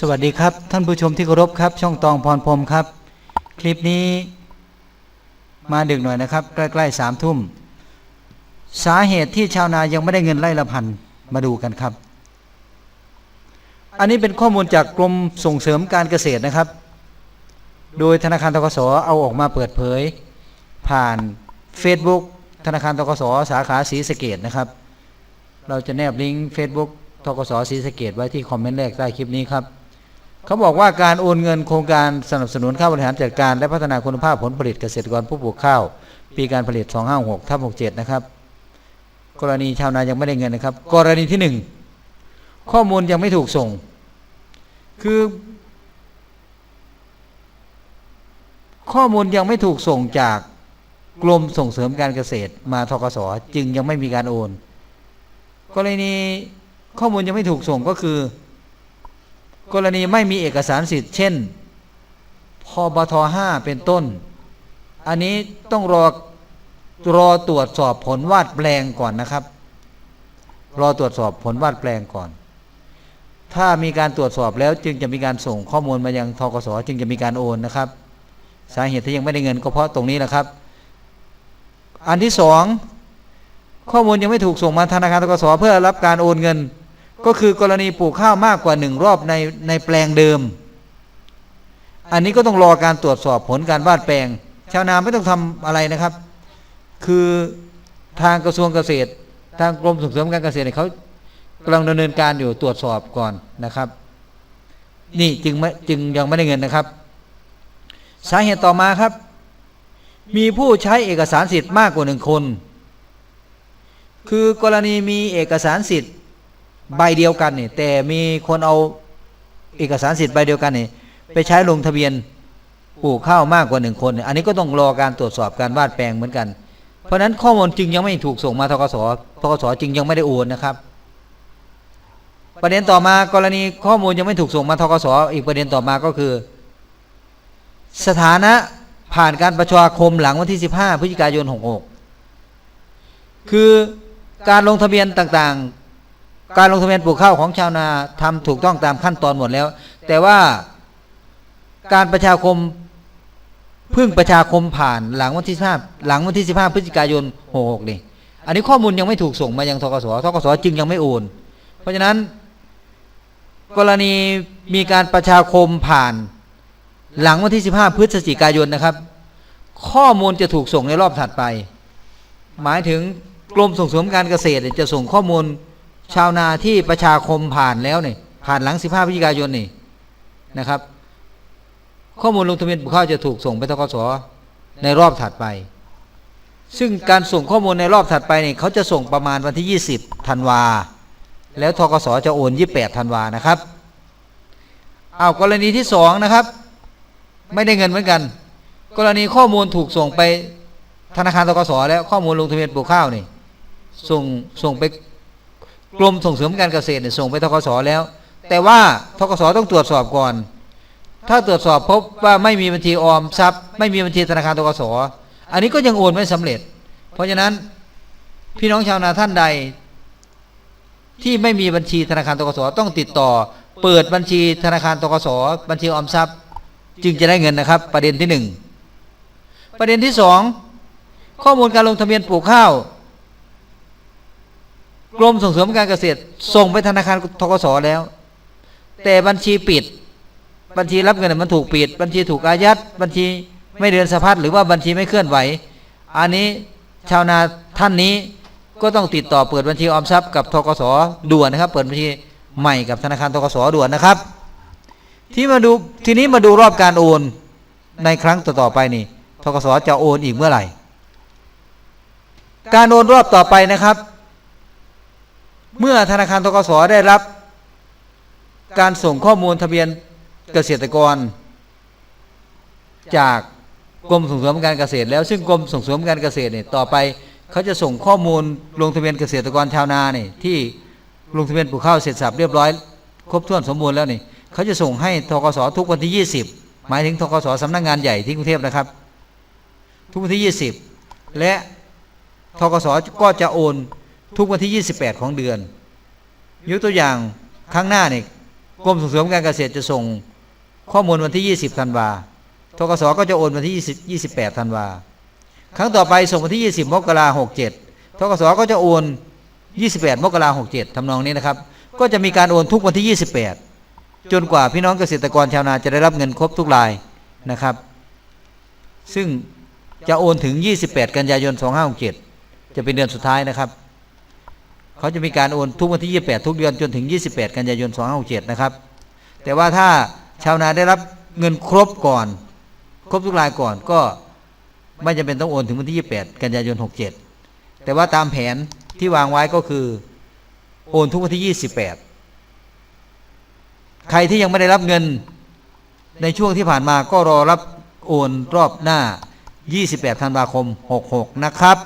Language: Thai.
สวัสดีครับ ท่านผู้ชมที่เคารพครับ ช่องตองพรพรมครับ คลิปนี้มาดึกหน่อยนะครับ ใกล้ๆสามทุ่ม สาเหตุที่ชาวนายังไม่ได้เงินไร่ละพันมาดูกันครับ อันนี้เป็นข้อมูลจากกรมส่งเสริมการเกษตรนะครับ โดยธนาคารทกสเอาออกมาเปิดเผย ผ่าน Facebook ธนาคารทกสสาขาศรีสะเกดนะครับ เราจะแนบลิงก์ Facebook ทกสศรีสะเกดไว้ที่คอมเมนต์แรกใต้คลิปนี้ครับ เขาบอกว่าการโอนเงินโครงการสนับสนุนข้าวบริหารจัดการ และพัฒนาคุณภาพผลผลิตเกษตรกรผู้ปลูกข้าว ปีการผลิต 256ทับ67 นะครับ กรณีชาวนายังไม่ได้เงินนะครับ กรณีที่ 1 ข้อมูลยังไม่ถูกส่ง คือ ข้อมูลยังไม่ถูกส่งจากกรมส่งเสริมการเกษตรมาทกสจึงยังไม่มีการโอน กรณีข้อมูลยังไม่ถูกส่งก็คือ กรณีไม่มีเอกสารสิทธิ์ เช่นพบท5เป็นต้น อันนี้ต้องรอรอตรวจสอบผลวาดแปลงก่อนนะครับ รอตรวจสอบผลวาดแปลงก่อน ถ้ามีการตรวจสอบแล้วจึงจะมีการส่งข้อมูลมายังทกสจึงจะมีการโอนนะครับ สาเหตุที่ยังไม่ได้เงินก็เพราะตรงนี้แหละครับ อันที่สองข้อมูลยังไม่ถูกส่งมาธนาคารทกสเพื่อรับการโอนเงิน ก็คือกรณีปลูกข้าวมากกว่าหนึ่งรอบในในแปลงเดิม อันนี้ก็ต้องรอการตรวจสอบผลการวาดแปลง ชาวนาไม่ต้องทำอะไรนะครับ คือทางกระทรวงเกษตร ทางกรมส่งเสริมการเกษตรเนี่ยเขากำลังดำเนินการอยู่ตรวจสอบก่อนนะครับ นี่จึงไม่จึงยังไม่ได้เงินนะครับ สาเหตุต่อมาครับ มีผู้ใช้เอกสารสิทธิ์มากกว่าหนึ่งคน คือกรณีมีเอกสารสิทธิ์ ใบเดียวกันเนี่ยแต่มีคนเอาเอกสารสิทธิ์ใบเดียวกันเนี่ยไปใช้ลงทะเบียนปลูกข้าวมากกว่าหนึ่งคน อันนี้ก็ต้องรอการตรวจสอบการวาดแปลงเหมือนกัน เพราะฉะนั้นข้อมูลจึงยังไม่ถูกส่งมาทกสทกสจึงยังไม่ได้โอนนะครับ ประเด็นต่อมากรณีข้อมูลยังไม่ถูกส่งมาทกสอีกประเด็นต่อมาก็คือ สถานะผ่านการประชาคมหลังวันที่ 15พฤศจิกายน 66 คือการลงทะเบียนต่างๆ การลงทะเบียนปลูกข้าวของชาวนาทำถูกต้องตามขั้นตอนหมดแล้ว แต่ว่าการประชาคมพึ่งประชาคมผ่านหลังวันที่15หลังวันที่ 15 พฤศจิกายน66นี่อันนี้ข้อมูลยังไม่ถูกส่งมายังทกสทกสจึงยังไม่โอน เพราะฉะนั้น กรณีมีการประชาคมผ่าน หลังวันที่ 15 พฤศจิกายนนะครับ ข้อมูลจะถูกส่งในรอบถัดไป หมายถึงกรมส่งเสริมการเกษตรจะส่งข้อมูล ชาวนาที่ประชาคมผ่านแล้วเนี่ยผ่านหลัง 15พฤศจิกายนนี่นะครับ ข้อมูลลงทะเบียนปลูกข้าวจะถูกส่งไปทกสในรอบถัดไป ซึ่งการส่งข้อมูลในรอบถัดไปเนี่ยเขาจะส่งประมาณวันที่ 20ธันวาแล้วทกสจะโอน 28ธันวานะครับเอากรณีที่สองนะครับ ไม่ได้เงินเหมือนกัน กรณีข้อมูลถูกส่งไปธนาคารทกสแล้วข้อมูลลงทะเบียนปลูกข้าวนี่ส่งส่งไป กรมส่งเสริมการเกษตรเนี่ยส่งไปทกสแล้ว แต่ว่าทกสต้องตรวจสอบก่อน ถ้าตรวจสอบพบว่าไม่มีบัญชีออมทรัพย์ ไม่มีบัญชีธนาคารทกสอันนี้ก็ยังโอนไม่สำเร็จ เพราะฉะนั้นพี่น้องชาวนาท่านใด ที่ไม่มีบัญชีธนาคารทกสต้องติดต่อ เปิดบัญชีธนาคารทกสบัญชีออมทรัพย์ จึงจะได้เงินนะครับ ประเด็นที่หนึ่งประเด็นที่สองข้อมูลการลงทะเบียนปลูกข้าว กรมส่งเสริมการเกษตร ส่งไปธนาคารทกสแล้ว แต่บัญชีปิด บัญชีรับเงินมันถูกปิด บัญชีถูกอายัด บัญชีไม่เดินสะพัดหรือว่าบัญชีไม่เคลื่อนไหว อันนี้ชาวนาท่านนี้ก็ต้องติดต่อเปิดบัญชีออมทรัพย์กับทกสด่วนนะครับ เปิดบัญชีใหม่กับธนาคารทกสด่วนนะครับ ที่มาดูทีนี้มาดูรอบการโอนในครั้งต่อๆไปนี่ทกสจะโอนอีกเมื่อไหร่ การโอนรอบต่อไปนะครับ เมื่อธนาคารทกสได้รับ การส่งข้อมูลทะเบียนเกษตรกร จากกรมส่งเสริมการเกษตร แล้วซึ่งกรมส่งเสริมการเกษตรเนี่ยต่อไปเขาจะส่งข้อมูลลงทะเบียนเกษตรกรชาวนาเนี่ยที่ลงทะเบียนปลูกข้าวเสร็จสับเรียบร้อย ครบถ้วนสมบูรณ์แล้วนี่เขาจะส่งให้ทกสทุกวันที่ 20 หมายถึงทกสสำนักงานใหญ่ที่กรุงเทพนะครับ ทุกวันที่ 20 และทกสก็จะโอน ทุกวันที่ 28 ของเดือน ยกตัวอย่างครั้งหน้าเนี่ยกรมส่งเสริมการเกษตรจะส่งข้อมูลวันที่ 20ธันวาทกสก็จะโอนวันที่ 20 28ธันวาครั้งต่อไปส่งวันที่ 20 มกราคม67ทกสก็จะโอน 28 มกราคม67ทำนองนี้นะครับ ก็จะมีการโอนทุกวันที่ 28 จนกว่าพี่น้องเกษตรกรชาวนาจะได้รับเงินครบทุกรายนะครับ ซึ่งจะโอนถึง 28 กันยายน 2567 จะเป็นเดือนสุดท้ายนะครับ เขาจะมีการโอนทุกวันที่ 28 ทุกเดือนจนถึง 28 กันยายน 2567 นะครับ แต่ว่าถ้าชาวนาได้รับเงินครบก่อน ครบทุกรายก่อนก็ไม่จำเป็นต้องโอนถึงวันที่ 28 กันยายน 67 แต่ว่าตามแผนที่วางไว้ก็คือ โอนทุกวันที่ 28 ใครที่ยังไม่ได้รับเงินในช่วงที่ผ่านมาก็รอรับโอนรอบหน้า 28 ธันวาคม 66 นะครับ